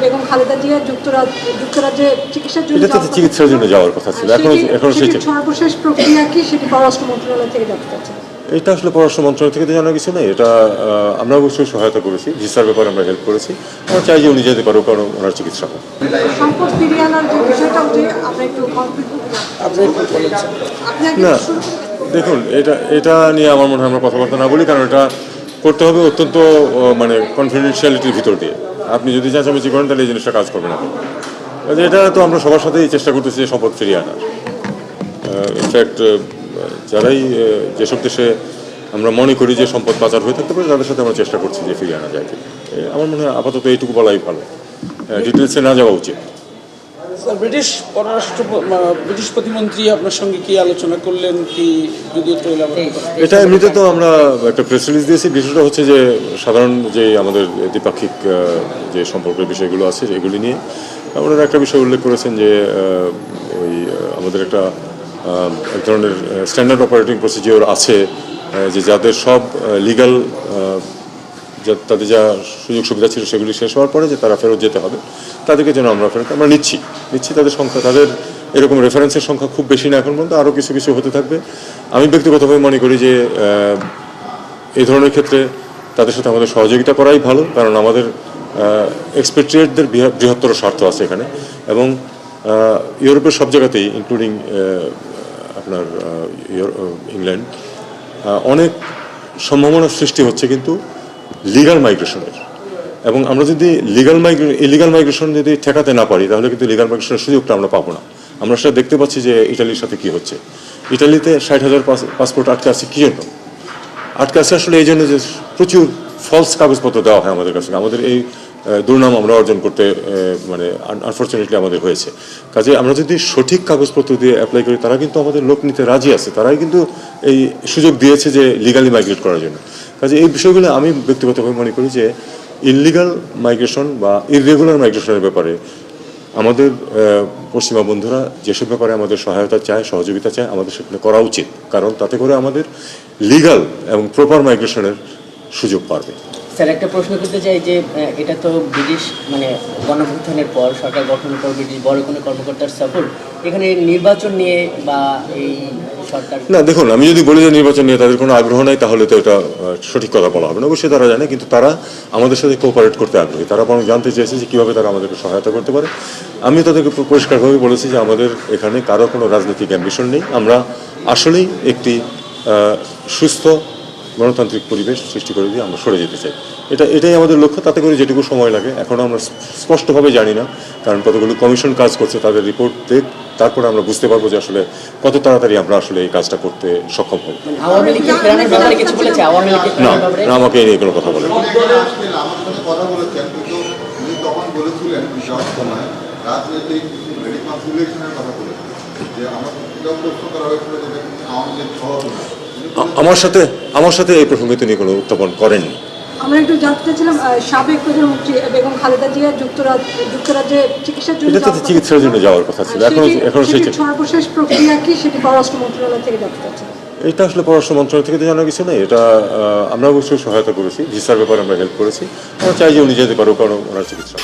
বেগম খালেদা জিয়া যুক্তরাজ যুক্তরাজ্যে চিকিৎসার জন্য যাওয়ার কথা চিকিৎসার জন্য ছিল। যাওয়ার কথা ছিল। এখনও সেটি- সেই সর্বশেষ প্রক্রিয়া কি? সেটি পররাষ্ট্র মন্ত্রণালয় থেকে জানতে চাচ্ছেন এটা আসলে পররাষ্ট্র মন্ত্রণালয় থেকে তো জানা কিছু নেই এটা আমরা অবশ্যই সহায়তা করেছি। ভিসার ব্যাপারে আমরা হেল্প করেছি। আমরা চাই যে উনি যেতে পারুক কারণ ওনার চিকিৎসা হোক। না দেখুন এটা এটা নিয়ে আমার মনে হয় আমরা কথাবার্তা না বলি কারণ এটা করতে হবে অত্যন্ত মানে কনফিডেন্সিয়ালিটির ভিতর দিয়ে। আপনি যদি চেঁচামেচি করেন, তাহলে এই জিনিসটা কাজ করবে না। কাজে এটা তো আমরা সবার সাথেই চেষ্টা করতেছি সম্পদ ফিরিয়ে আনার। ইনফ্যাক্ট যারাই যেসব দেশে আমরা মনে করি যে সম্পদ পাচার হয়ে থাকতে পারে, তাদের সাথে আমরা চেষ্টা করছি যে ফিরিয়ে আনা যায় আমার মনে হয় আপাতত এইটুকু বলাই ভালো। ডিটেলসে না যাওয়া উচিত। ব্রিটিশ পররাষ্ট্র ব্রিটিশ প্রতিমন্ত্রী আপনার সঙ্গে কি আলোচনা করলেন কি যদি একটু এটা এমনিতে তো আমরা একটা প্রেস রিলিজ দিয়েছি। বিষয়টা হচ্ছে যে সাধারণ যে আমাদের দ্বিপাক্ষিক যে সম্পর্কের বিষয়গুলো আছে এগুলি নিয়ে ওনারা একটা বিষয় উল্লেখ করেছেন যে ওই আমাদের একটা এক ধরনের স্ট্যান্ডার্ড অপারেটিং প্রসিজিওর আছে যে যাদের সব লিগাল যা- তাদের যা সুযোগ সুবিধা ছিল সেগুলি শেষ হওয়ার পরে যে তারা ফেরত যেতে হবে, তাদেরকে যেন আমরা ফেরত আমরা নিচ্ছি। নিচ্ছি তাদের সংখ্যা। তাদের এরকম রেফারেন্সের সংখ্যা খুব বেশি না এখন পর্যন্ত, আরও কিছু কিছু হতে থাকবে। আমি ব্যক্তিগতভাবে মনে করি যে এই ধরনের ক্ষেত্রে তাদের সাথে আমাদের সহযোগিতা করাই ভালো, কারণ আমাদের এক্সপেট্রিয়েটদের বৃহত্তর স্বার্থ আছে এখানে। এবং ইউরোপের সব জায়গাতেই ইনক্লুডিং আপনার ইংল্যান্ড অনেক সম্ভাবনার সৃষ্টি হচ্ছে কিন্তু লিগাল মাইগ্রেশনের এবং আমরা যদি লিগাল মাইগ্রে ইলিগাল মাইগ্রেশন যদি ঠেকাতে না পারি, তাহলে কিন্তু লিগাল মাইগ্রেশনের সুযোগটা আমরা পাবো না। আমরা সেটা দেখতে পাচ্ছি যে ইটালির সাথে কি হচ্ছে। ইটালিতে ষাট হাজার পাসপোর্ট আটকে আছে, কি জন্য? আটকে আছে আসলে এই জন্য যে প্রচুর ফলস কাগজপত্র দেওয়া হয় আমাদের কাছে। আমাদের এই দুর্নাম আমরা অর্জন করতে মানে আনফর্চুনেটলি আমাদের হয়েছে। কাজে আমরা যদি সঠিক কাগজপত্র দিয়ে অ্যাপ্লাই করি, তারা কিন্তু আমাদের লোক নিতে রাজি আছে। তারাই কিন্তু এই সুযোগ দিয়েছে যে লিগালি মাইগ্রেট করার জন্য। কাজে এই বিষয়গুলো আমি ব্যক্তিগতভাবে মনে করি যে ইললিগাল মাইগ্রেশন বা ইরেগুলার মাইগ্রেশনের ব্যাপারে আমাদের পশ্চিমা বন্ধুরা যেসব ব্যাপারে আমাদের সহায়তা চায়, সহযোগিতা চায়, আমাদের সেখানে করা উচিত। কারণ তাতে করে আমাদের লিগাল এবং প্রপার মাইগ্রেশনের সুযোগ পাবে স্যার, একটা প্রশ্ন করতে চাই যে এটা তো ব্রিটিশ মানে গণপ্রথানের পর সরকার গঠনের পর ব্রিটিশ বড় কোনো কর্মকর্তার সফর এখানে নির্বাচন নিয়ে বা এই না, দেখুন, আমি যদি বলি যে নির্বাচন নিয়ে তাদের কোনো আগ্রহ নাই, তাহলে তো এটা সঠিক কথা বলা হবে না। অবশ্যই তারা জানে, কিন্তু তারা আমাদের সাথে কোঅপারেট করতে আগ্রহী। তারা বরং জানতে চেয়েছে যে কীভাবে তারা আমাদেরকে সহায়তা করতে পারে। আমি তাদেরকে পরিষ্কারভাবে বলেছি যে আমাদের এখানে কারও কোনো রাজনৈতিক অ্যাম্বিশন নেই। আমরা আসলেই একটি সুস্থ গণতান্ত্রিক পরিবেশ সৃষ্টি করে দিয়ে আমরা সরে যেতে চাই। এটা এটাই আমাদের লক্ষ্য তাতে করে যেটুকু সময় লাগে। এখনও আমরা স্পষ্টভাবে জানি না কারণ কতগুলো কমিশন কাজ করছে তাদের রিপোর্ট দেখ তারপরে আমরা বুঝতে পারব যে আসলে কত তাড়াতাড়ি আমরা আসলে এই কাজটা করতে সক্ষম হব লীগকে না না আমাকে এই নিয়ে কোনো কথা বলেন রাজনৈতিক রিকনসিলিয়েশনের কথা বলেছেন যে আমার প্রশ্ন করা হয়েছিল যে আওয়ামী লীগ সভাপতি আ- আমার সাথে আমার সাথে এই প্রসঙ্গে তিনি কোনো উত্থাপন করেননি। আমরা একটু জানতে চাচ্ছিলাম সাবেক প্রধানমন্ত্রী বেগম খালেদা জিয়া যুক্তরাজ যুক্তরাজ্যে চিকিৎসার জন্য এটা তো চিকিৎসার জন্য যাওয়ার কথা ছিল। এখনও এখনও সেই সর্বশেষ প্রক্রিয়া কি সেটি পররাষ্ট্র মন্ত্রণালয় থেকে জানতে চাচ্ছেন এটা আসলে পররাষ্ট্র মন্ত্রণালয় থেকে তো জানা কিছু নেই এটা আমরা অবশ্যই সহায়তা করেছি। ভিসার ব্যাপারে আমরা হেল্প করেছি। আমরা চাই যে উনি যেতে পারো কারণ ওনার চিকিৎসা